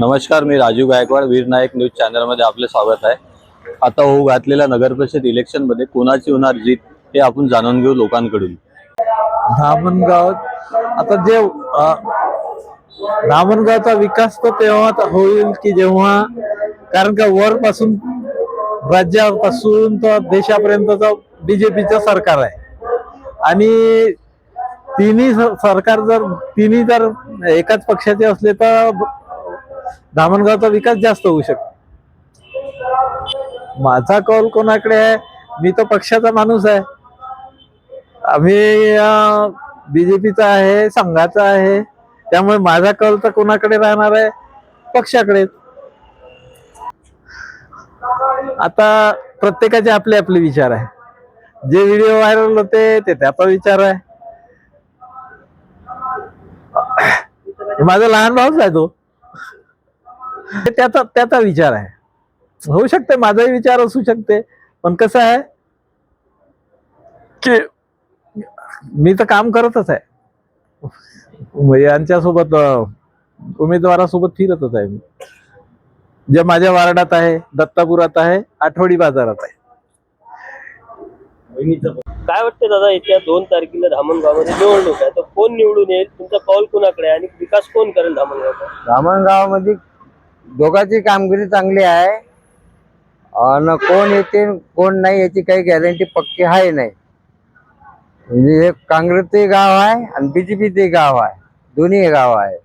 नमस्कार मी राजू गायकवाड वीर नायक न्यूज चॅनलमध्ये आपले स्वागत आहे. आता होऊ घातलेल्या नगरपरिषद इलेक्शनमध्ये कोणाची होणार जीत हे आपण जाणून घेऊ लोकांकडून. धामणगावात आता जे अ, धामणगावचा विकास तो तेव्हा होईल की जेव्हा कारण का वरपासून राज्यापासून तर देशापर्यंतचा बीजेपीचं सरकार आहे. आणि तिन्ही सरकार जर तिन्ही जर एकाच पक्षाचे असले तर धामणगावचा विकास जास्त होऊ शकतो माझा कॉल कोणाकडे आहे? मी तर पक्षाचा माणूस आहे. आम्ही बीजेपीचा आहे संघाचा आहे. त्यामुळे माझा कॉल तर कोणाकडे राहणार आहे? पक्षाकडे. आता प्रत्येकाचे आपले आपले विचार आहे. जे व्हिडिओ व्हायरल होते ते त्याचा विचार आहे. माझा लहान भाऊच आहे तो. त्याचा त्याचा विचार आहे. होऊ शकते माझाही विचार असू शकते. पण कसं आहे की मी तर काम करतच आहे. म्हणजे यांच्यासोबत उमेदवारासोबत फिरतच आहे मी. जे माझ्या वार्डात आहे दत्तापुरात आहे आठवडी बाजारात आहे. काय वाटतं दादा येत्या दोन तारखेला धामणगावमध्ये निवडणूक आहे. तर कोण निवडून येईल? तुमचा कौल कोणाकडे आणि विकास कोण करेल धामणगावचा? धामणगावामध्ये दोघांची कामगिरी चांगली आहे. आणि कोण येते कोण नाही याची काही गॅरंटी पक्की आहे नाही. म्हणजे हे काँग्रेसचे गाव आहे आणि बीजेपीचे गाव आहे. दोन्ही गाव आहे.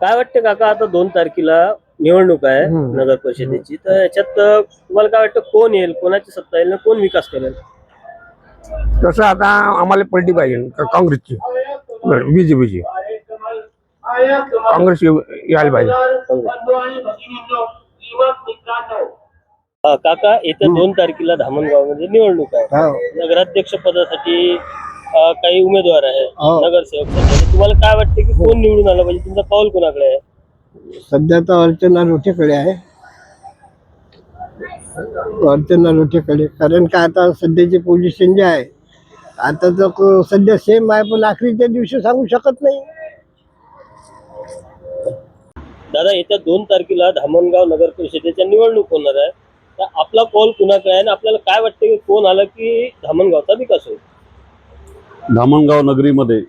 काय वाटतं काका आता दोन तारखेला निवडणूक आहे. नगर परिषदेची. तर याच्यात तुम्हाला काय वाटतं कोण येईल कोणाची सत्ता येईल आणि कोण विकास करेल? तसं आता आम्हाला पलटी पाहिजे का- काँग्रेसची बीजेपीची काँग्रेस यायला पाहिजे. हा, काका येत्या दोन तारखेला धामणगावमध्ये निवडणूक आहे. नगराध्यक्ष पदासाठी काही उमेदवार आहे. हो. नगरसेवक. तुम्हाला काय वाटतं की कोण निवडून आलं पाहिजे? तुमचा कौल कोणाकडे आहे? सध्या तर अर्चना लोठेकडे आहे. अर्चना लोठेकडे. कारण का आता सध्याची पोझिशन जे आहे आता तर सध्या सेम आहे पण अखेरीच्या दिवशी सांगू शकत नाही. दादा येत्या दोन तारखेला धामणगाव नगर परिषदेच्या निवडणूक होणार आहे. तर आपला कॉल कुणाकडे आहे आणि आपल्याला काय वाटतं की कोण आलं की धामणगावचा विकास होईल? धामणगाव नगरीमध्ये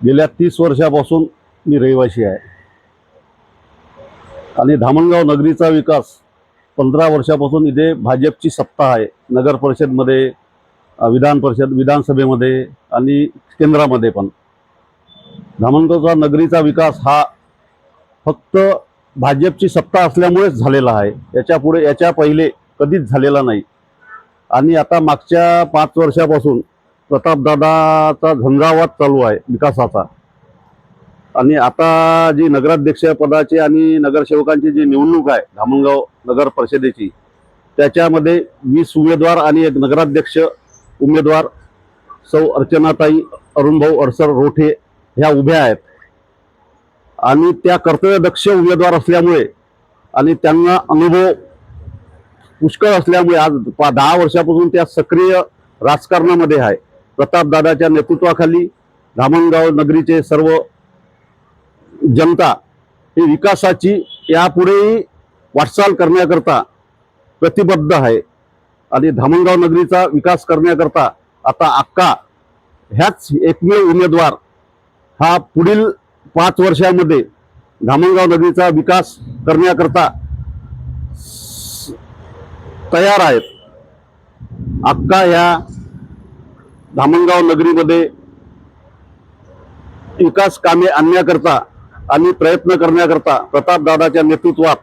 गेल्या तीस वर्षापासून मी रहिवासी आहे. आणि धामणगाव नगरीचा विकास पंधरा वर्षापासून इथे भाजपची सत्ता आहे. नगर परिषदमध्ये विधान परिषद विधानसभेमध्ये आणि केंद्रामध्ये पण. धामणगावचा नगरीचा विकास हा फक्त भाजपची सत्ता असल्यामुळेच झालेला आहे. याच्यापुढे याच्या पहिले कधीच झालेला नाही. आणि आता मागच्या पाच वर्षापासून प्रतापदादाचा झंझावात चालू आहे विकासाचा. आणि आता जी नगराध्यक्ष पदाची आणि नगरसेवकांची जी निवडणूक आहे धामणगाव नगर परिषदेची त्याच्यामध्ये वीस उमेदवार आणि एक नगराध्यक्ष उमेदवार सौ अर्चनाताई अरुणभाऊ अडसर रोठे ह्या उभ्या आहेत. आणि त्या कर्तव्यदक्ष उमेदवार असल्यामुळे आणि त्यांना अनुभव पुष्कळ असल्यामुळे आज पा दहा वर्षापासून त्या सक्रिय राजकारणामध्ये आहे. प्रतापदादाच्या नेतृत्वाखाली धामणगाव नगरीचे सर्व जनता ही विकासाची यापुढेही वाटचाल करण्याकरता प्रतिबद्ध आहे. आणि धामणगाव नगरीचा विकास करण्याकरता आता अक्का ह्याच एकमेव उमेदवार हा पुढील पाच वर्षामध्ये धामणगाव नगरीचा विकास करण्याकरता तयार आहेत. अक्का ह्या धामणगाव नगरीमध्ये विकास कामे आणण्याकरता आणि प्रयत्न करण्याकरता प्रतापदादाच्या नेतृत्वात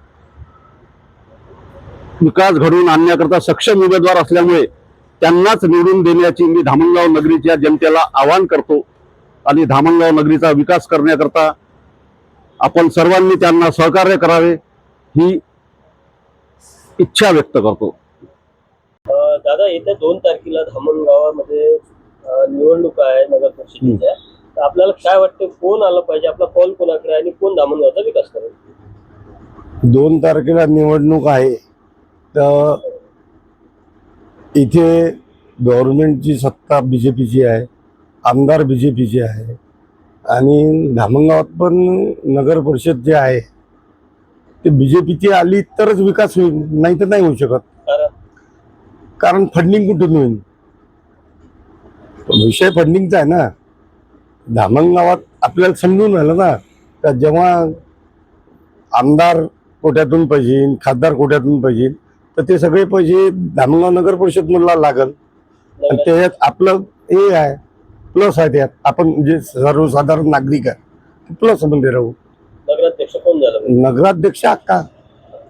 विकास घडवून आणण्याकरता सक्षम उमेदवार असल्यामुळे त्यांनाच निवडून देण्याची मी धामणगाव नगरीच्या जनतेला आवाहन करतो. आणि धामणगाव नगरीचा विकास करण्याकरता आपण सर्वांनी त्यांना सहकार्य करावे ही इच्छा व्यक्त करतो. दादा येत्या दोन तारखेला धामणगावामध्ये निवडणूक आहे नगर परिषदेच्या तर आपल्याला काय वाटतं कोण आलं पाहिजे? आपला कॉल कोणाकडे आणि कोण धामणगावचा विकास करेल? दोन तारखेला निवडणूक आहे. तर इथे गव्हर्नमेंटची सत्ता बी जे पीची आहे. आमदार बी जे पीचे आहे आणि धामणगावात पण नगर परिषद जे आहे ते बीजेपीची आली तरच विकास होईल नाही तर नाही होऊ शकत. कारण? फंडिंग कुठून होईल? विषय फंडिंगचा आहे ना. धामणगावात आपल्याला समजून राहिलं ना का जेव्हा आमदार कोट्यातून पाहिजे खासदार कोट्यातून पाहिजे तर ते सगळे पैसे धामणगाव नगर परिषद मधला लागल. आणि त्याच्यात आपलं हे आहे. प्लस आहे त्यात. आपण जे सर्वसाधारण नागरिक आहे प्लसमध्ये राहू. नगराध्यक्ष कोण झालं? नगराध्यक्ष अक्का.